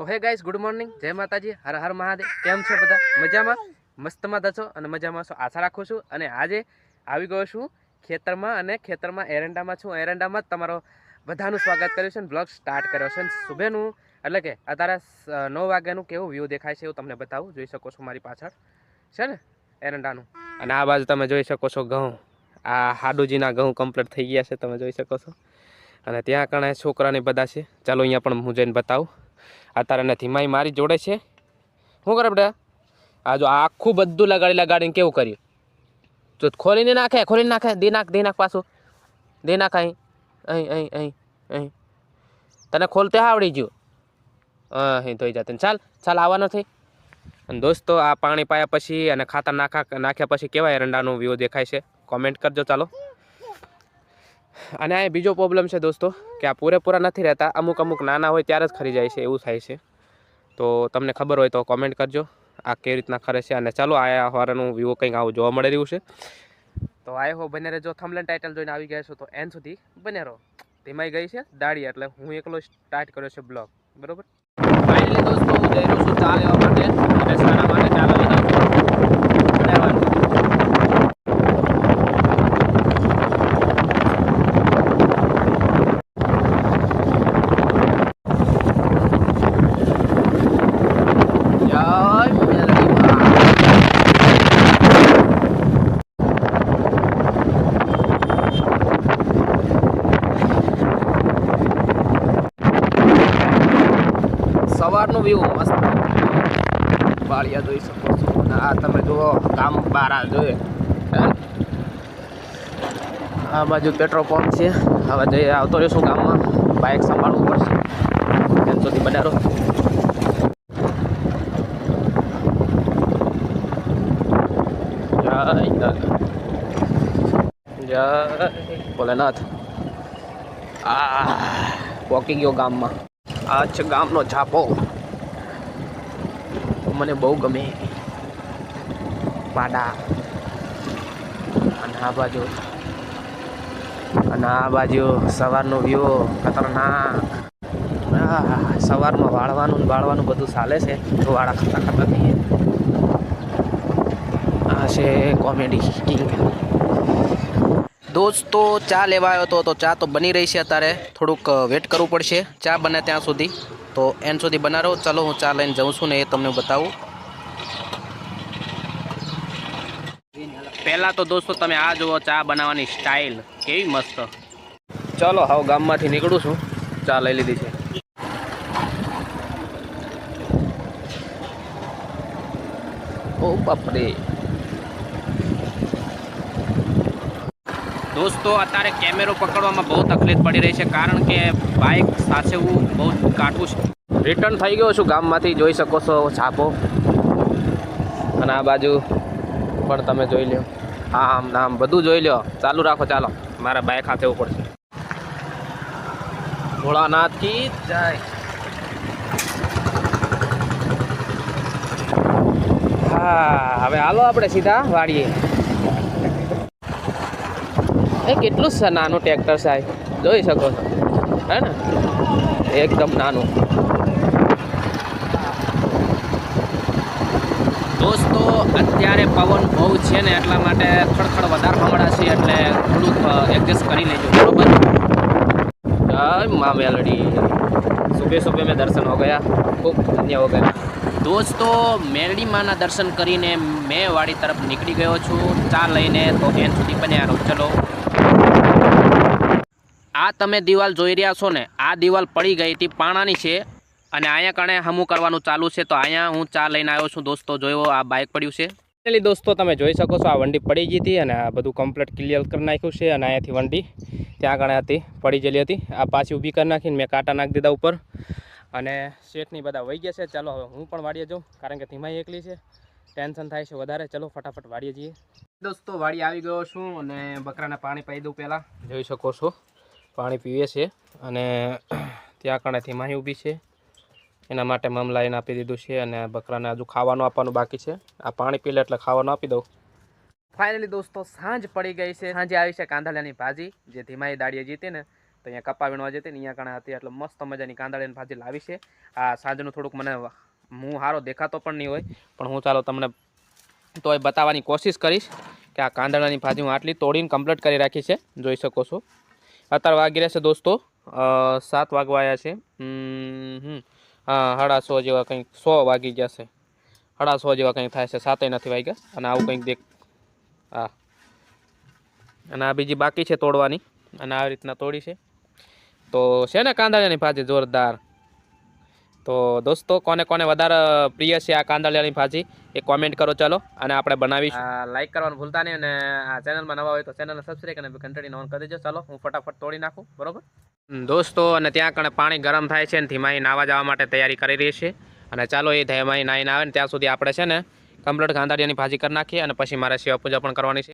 સો હે guys good morning જય માતાજી. હર હર મહાદેવ. કેમ છો બધા? મજામાં? મસ્તમાં થશો અને મજામાં છો આશા રાખું છું. અને આજે આવી ગયો છું ખેતરમાં અને ખેતરમાં એરંડામાં છું. એરંડામાં તમારો બધાનું સ્વાગત કર્યું છે અને બ્લોગ સ્ટાર્ટ કર્યો છે. અને સુબહનું એટલે કે અત્યારે નવ વાગ્યાનું કેવું વ્યૂ દેખાય છે એવું તમને બતાવું. જોઈ શકો છો મારી પાછળ. છે ને? એરંડાનું. અને આ બાજુ તમે જોઈ શકો છો ઘઉં. આ હાડુજીના ઘઉં કમ્પ્લીટ થઈ ગયા છે. તમે જોઈ શકો છો. અને ત્યાં કણે છોકરાને બધા છે. ચાલો અહીંયા પણ હું જઈને બતાવું. અત્યારે નથી માય મારી જોડે છે. શું કરે બેટા? આ જો આખું બધું લગાડી લગાડીને કેવું કર્યું? જો ખોલીને નાખે ખોલીને નાખે. દે નાખ દે નાખ પાછું. દે નાખ અહીં. અહીં અહીં અહીં અહીં. તને ખોલતે આવડી ગયું? અહીં ધોઈ જતા ચાલ ચાલ આવવાનો થઈ અને દોસ્તો, આ પાણી પાયા પછી અને ખાતર નાખા નાખ્યા પછી કેવા એરંડાનો વ્યૂ દેખાય છે? કોમેન્ટ કરજો, ચાલો. અને આ બીજો પ્રોબ્લેમ છે દોસ્તો, કે આ પૂરેપૂરા નથી રહેતા. અમુક અમુક નાના હોય ત્યારે જ ખરી જાય છે, એવું થાય છે. તો તમને ખબર હોય તો કોમેન્ટ કરજો, આ કેવી રીતના ખરે છે. અને ચાલો, આ વારાનું વ્યૂ કંઈક આવું જોવા મળી રહ્યું છે. તો આય હો બને રહેજો. થમલેન ટાઇટલ જોઈને આવી ગયા છો તો એન સુધી બને રહો. તેમાંય ગઈ છે દાડી એટલે હું એકલો સ્ટાર્ટ કર્યો છે બ્લોગ બરાબર? દોસ્તો, હું જઈ રહ્યો છું. ચા માટે બેસવાના માટે ચાલો લઈ જાઉં છું બનાવવાનું જય મેલડીમાં સવારનું વ્યૂ મસ્ત વાળિયા જોઈ શકો છો. અને આ તમે જુઓ, ગામ બારા જોઈએ. આ બાજુ પેટ્રોલ પંપ છે. હવે જઈએ આવતો રહીશું ગામમાં. બાઇક સંભાળવું પડશે. ત્યાં સુધી જય જય ભોલેનાથ. આ, પોકી ગયો ગામમાં. આ છે ગામનો છાપો મને બહુ ગમે પાડા અને આ બાજુ. અને આ બાજુ સવારનો વ્યૂ ખતરનાક. સવારમાં વાળવાનું વાળવાનું બધું ચાલે છે. તો વાળા ખાતા ખાતા થઈએ આ છે કોમેડી કિંગ દોસ્તો, ચા લેવા આવ્યો હતો તો ચા તો બની રહી છે અત્યારે. થોડુંક વેટ કરવું પડશે. ચા બને ત્યાં સુધી. તો એન સુધી બના રહો ચાલો હું ચા લઈને જાઉં છું ને એ તમને બતાવું. પહેલાં તો દોસ્તો તમે આ જુઓ ચા બનાવવાની સ્ટાઇલ કેવી મસ્ત. ચાલો હવે ગામમાંથી નીકળું છું. ચા લઈ લીધી છે. ઓ બાપરે. દોસ્તો, અત્યારે કેમેરો પકડવામાં બહુ તકલીફ પડી રહી છે, કારણ કે બાઇક સાચવવું બહુ કાઠું છે. રિટર્ન થઈ ગયો છું ગામમાંથી, જોઈ શકો છો છાપો. અને આ બાજુ પણ તમે જોઈ લો આમ નામ બધું જોઈ લો ચાલુ રાખો, ચાલો. મારા બાઇક હાથે એવું પડશે. ભોળાનાથ કી જય. હા, હવે હાલો આપણે સીધા વાળીએ એ કેટલું છે નાનું ટ્રેક્ટર સાહેબ? જોઈ શકો છો. હે ને? એકદમ નાનું. દોસ્તો અત્યારે પવન બહુ છે ને એટલા માટે ખડખડ વધારે હમણાં છે એટલે થોડુંક એડજસ્ટ કરી લેજો. બરોબર? જય મા મેલડી. સુભે સુબે મેં દર્શન હો ગયા. ખૂબ ધન્ય હો ગયા. દોસ્તો મેરડી માના દર્શન કરીને મેં વાડી તરફ નીકળી ગયો છું. ચા લઈને તો એન સુધી બન્યા રહો. ચલો. આ તમે દિવાલ જોઈ રહ્યા છો ને, આ દિવાલ પડી ગઈ હતી પાણાની છે અને અહીંયા કણે હમું કરવાનું ચાલુ છે. તો અહીંયા હું ચા લઈને આવ્યો છું. દોસ્તો જોયો, આ બાઇક પડ્યું છે. એટલે દોસ્તો તમે જોઈ શકો છો, આ વંડી પડી ગઈ હતી અને આ બધું કમ્પ્લીટ ક્લિયર કરી નાખ્યું છે અને અહીંયાથી વંડી ત્યાં આગળ હતી, પડી ગયેલી હતી. આ પાછી ઊભી કરી નાખીને મેં કાંટા નાખી દીધા ઉપર અને શેઠની બધા વહી ગયા છે. ચાલો હવે હું પણ વાડીએ જાઉં, કારણ કે ધીમાઈ એકલી છે. ટેન્શન થાય છે વધારે. ચલો ફટાફટ વાડીએ જઈએ. દોસ્તો વાડી આવી ગયો છું અને બકરાને પાણી પાઈ દઉં પહેલાં. જોઈ શકો છો. પાણી પીવે છે અને ત્યાં કણેથી માહી ઊભી છે. એના માટે મમલાઈને આપી દીધું છે અને બકરાને હજુ ખાવાનું આપવાનું બાકી છે. આ પાણી પી લે એટલે ખાવાનું આપી દઉં. ફાઇનલી દોસ્તો, સાંજ પડી ગઈ છે. સાંજે આવી છે કાંધાળાની ભાજી, જે ધીમાઈ દાડીએ જીતી ને, તો અહીંયા કપા વીણવા જતી ને, અહીંયા કણે હતી એટલે મસ્ત મજાની કાંદાળીની ભાજી લાવી છે. આ સાંજનું થોડુંક મને હું સારો દેખાતો પણ નહીં હોય, પણ હું ચાલો તમને તોય બતાવવાની કોશિશ કરીશ કે આ કાંદાળાની ભાજી હું આટલી તોડીને કમ્પ્લીટ કરી રાખી છે. જોઈ શકો છો. અત્યારે વાગી રહ્યા છે દોસ્તો. સાત વાગવા આવ્યા છે. હા, સાડા સો જેવા કંઈક સો વાગી ગયા છે. સાડા સો જેવા કંઈક થાય છે. સાતય નથી વાગ્યા. અને આવું કંઈક દેખ હા. અને આ બીજી બાકી છે તોડવાની. અને આવી રીતના તોડી છે. તો છે ને કાંદાળિયાની ભાજી જોરદાર. તો દોસ્તો કોને કોને વધારે પ્રિય છે આ કાંદાળિયાની ભાજી એ કોમેન્ટ કરો ચાલો. અને આપણે બનાવીશું. લાઈક કરવાનું ભૂલતા નહીં અને આ ચેનલમાં નવા હોય તો ચેનલને સબસ્ક્રાઈબ અને ઘંટડીને ઓન કરી દેજો. ચાલો હું ફટાફટ તોડી નાખું બરોબર? દોસ્તો અને ત્યાં કણે પાણી ગરમ થાય છે અને ધીમાઈ નાવા જવા માટે તૈયારી કરી રહી છે. અને ચાલો એ ધીમાઈ નાહીને આવે ને ત્યાં સુધી આપણે છે ને કમ્પ્લીટ કાંદાળિયાની ભાજી કરી નાખીએ અને પછી મારે સેવા પૂજા પણ કરવાની છે.